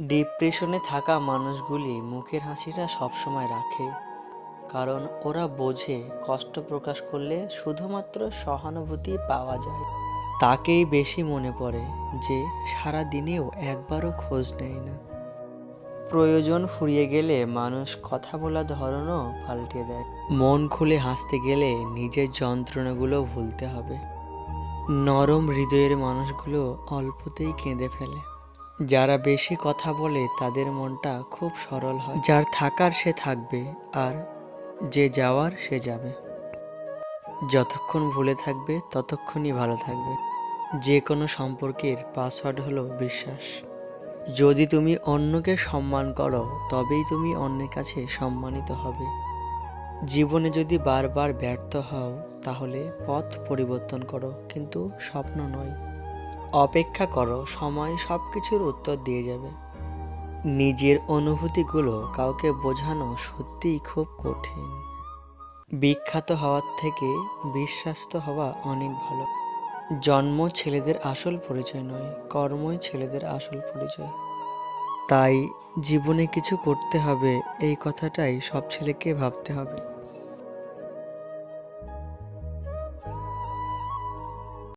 ডিপ্রেশনে থাকা মানুষগুলি মুখের হাসিটা সবসময় রাখে। কারণ ওরা বোঝে, কষ্ট প্রকাশ করলে শুধুমাত্র সহানুভূতি পাওয়া যায়। তাকেই বেশি মনে পড়ে যে সারা দিনেও একবারও খোঁজ নেয় না। প্রয়োজন ফুরিয়ে গেলে মানুষ কথা বলার ধরনও পাল্টে দেয়। মন খুলে হাসতে গেলে নিজের যন্ত্রণাগুলো ভুলতে হবে। নরম হৃদয়ের মানুষগুলো অল্পতেই কেঁদে ফেলে। যারা বেশি কথা বলে তাদের মনটা খুব সরল হয়। যার থাকার সে থাকবে আর যে যাওয়ার সে যাবে। যতক্ষণ ভুলে থাকবে, ততক্ষণই ভালো থাকবে। যে কোনো সম্পর্কের পাসওয়ার্ড হলো বিশ্বাস। যদি তুমি অন্যকে সম্মান করো, তবেই তুমি অন্যের কাছে সম্মানিত হবে। জীবনে যদি বারবার ব্যর্থ হও, তাহলে পথ পরিবর্তন করো, কিন্তু স্বপ্ন নয়। অপেক্ষা করো, সময় সব কিছুর উত্তর দিয়ে যাবে। নিজের অনুভূতিগুলো কাউকে বোঝানো সত্যিই খুব কঠিন। বিখ্যাত হওয়ার থেকে বিশ্বাস্ত হওয়া অনেক ভালো। জন্ম ছেলেদের আসল পরিচয় নয়, কর্মই ছেলেদের আসল পরিচয়। তাই জীবনে কিছু করতে হবে, এই কথাটাই সব ছেলেকে ভাবতে হবে।